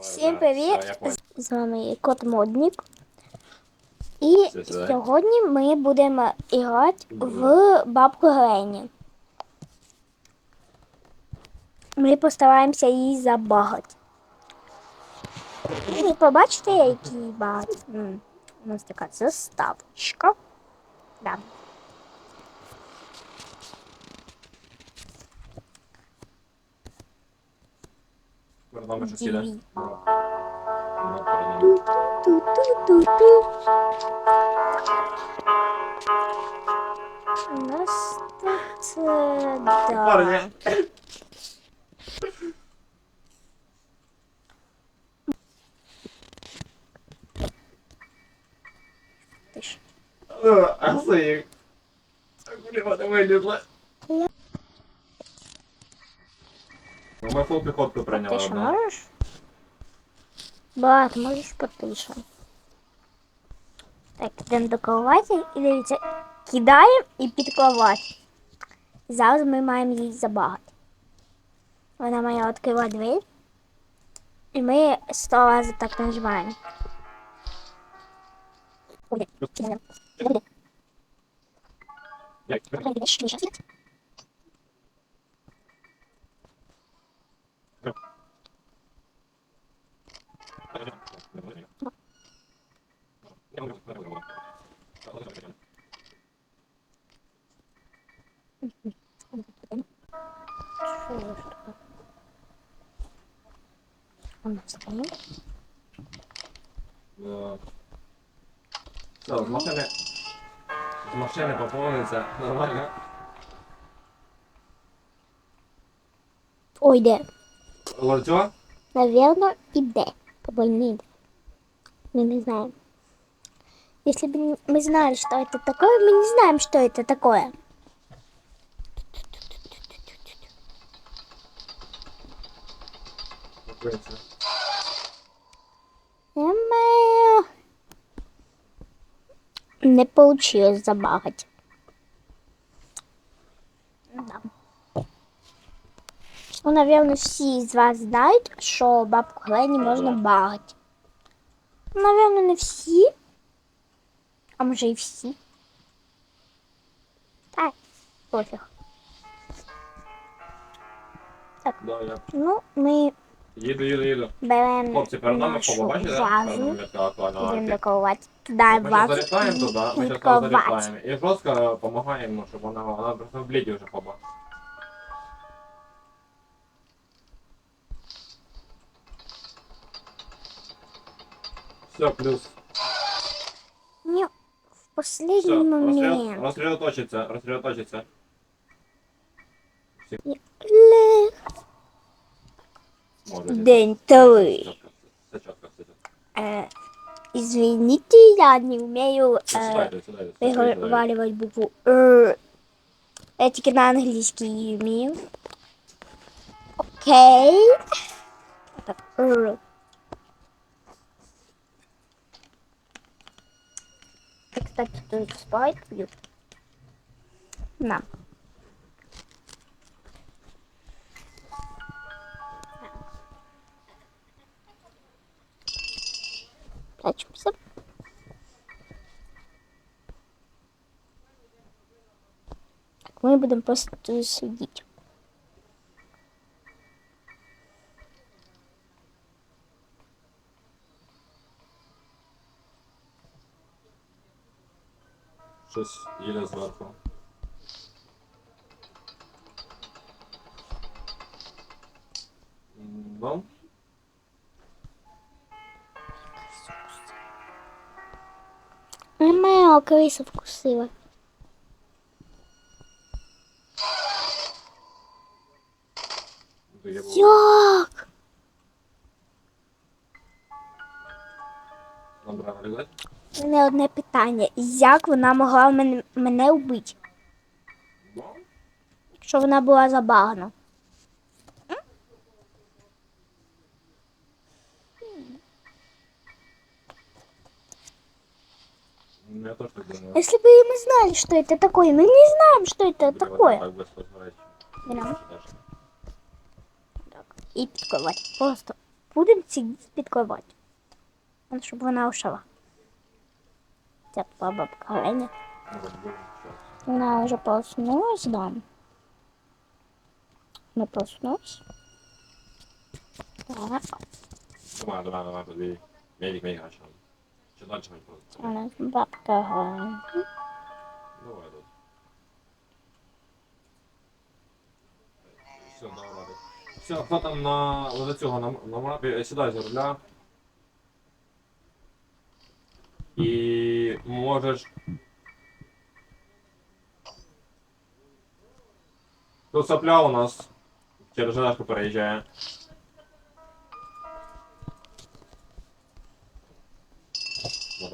Всім привіт! З вами Кот Модник. І сьогодні ми будемо грати в бабку Грені. Ми постараємося її забагати. Ви побачите, який багат? У нас така заставочка. Да. Перед нами щось іде. У нас тут е, да. Парня. Ти ж. Е, А це як? Куди вона вилізла? Я- Ну, ми фул піхотку прийняли Ти що одну. можеш? Багато можеш потише. Так, йдемо до кроваті і дивіться, кидаємо і під кровать. Зараз ми маємо її забагати. Вона має відкривати двері. І ми сто разів так нажимаємо. Ой, таке? Вона стоїть. Да. Все, з машини. З машини поповниться. Нормально. Ой, де? Ларцо? Наверно, іде. Повольно йде. Мы не знаем. Если бы мы знали, что это такое, мы не знаем, что это такое. Ё-моё. Не получилось забагать. Да. Ну, наверное, всі з вас знають, що бабку Глені можна багати. Ну, Наверное, не всі. А може і всі. Так, пофіг. Я. Ну, ми Їду, їду, їду. беремо Хлопці, перед нами нашу фоба, бачите? Перед нами вазу. м'яка актуальна Йдемо арки. до кровати. Ми зараз вазу залітаємо туди, ми і зараз залітаємо. І жорстко допомагаємо, щоб вона, вона просто в бліді вже хоба. Все, плюс. Ні, в Все, последний момент. розсредоточиться, розсредоточиться. Лех. Може. День три. Все чітко, все чітко. Э, извините, я не умею э, Сідайте, сідайте, сідайте. выговаривать букву «р». Я тільки на англійській вмію. Окей. Так, «р». Я, кстати, тут спать пью. На. Мы будем просто тут сидеть. Щось їде зверху. М, Ну, Моя крыса вкусила. Добре, вилазь. У мене одне питання. Як вона могла мене, мене вбити, Ну, якщо вона була забагана? ну, я теж так думаю. Если бы мы знали, что это такое, мы не знаем, что это Блін, такое. Так, безпосередньо. Берем Теж. и підкривати. Просто будемо сидіти під кровать. Ну, Щоб вона ушла. Це була бабка Леня. Вона вже проснулась, да. Не проснулась. Так, Давай, давай, давай, тобі. Медик, медик, начал. Чи дальше ми бабка Леня. Давай, тут. Все, давай. Все, хто там на вот цього на, на мапі, сідай за руля. І можеш. Тут сопля у нас через ЖДшку переїжджає.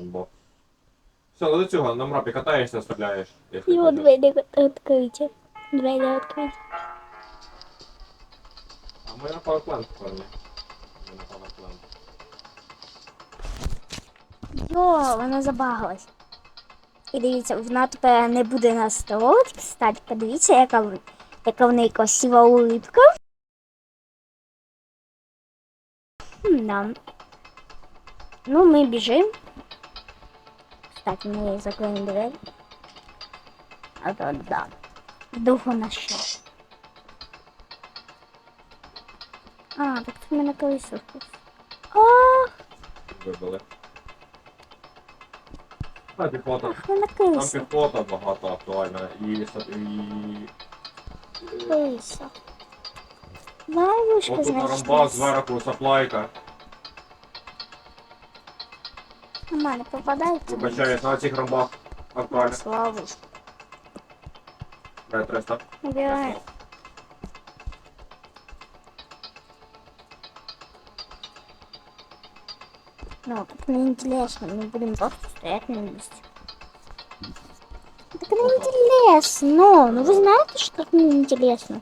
Бо. Все, до цього на мрапі катаєшся, стріляєш. Його двері відкриті. Двері відкриті. А ми на PowerPlant впевнені. Ми на PowerPlant. Йо, вона забагалась. І дивіться, вона тепер не буде на столі. Кстати, подивіться, яка, яка в неї красива улыбка. М, Да. Ну, ми біжимо. Кстати, ми закриємо двері. А то да. Вдруг вона ще. А, так в мене колесо. тут. Вибили. Піхота. ах, Там колесо. піхота багато актуальна. І, са- і... Колесо. Ловушка, Отут на значить. ромбах зверху саплайка. Нормально попадається. Вибачаюсь, на цих ромбах актуальна. Славу. Дай 300. Убирай. Ну, так неинтересно, мы будем просто стоять на месте. Так неинтересно, ну вы знаете, что так неинтересно.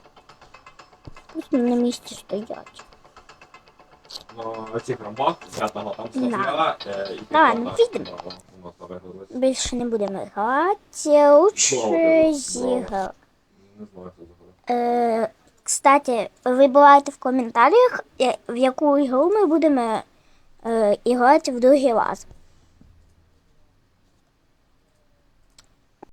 Просто на месте стоять. На цих ромбах, п'ятого там е, і Давай, ну, підемо. Більше не будемо грати, лучше зіграти. Не знаю, що за гра. Е, кстати, вибирайте в коментарях, в яку ігру ми будемо е, іграти в другий раз.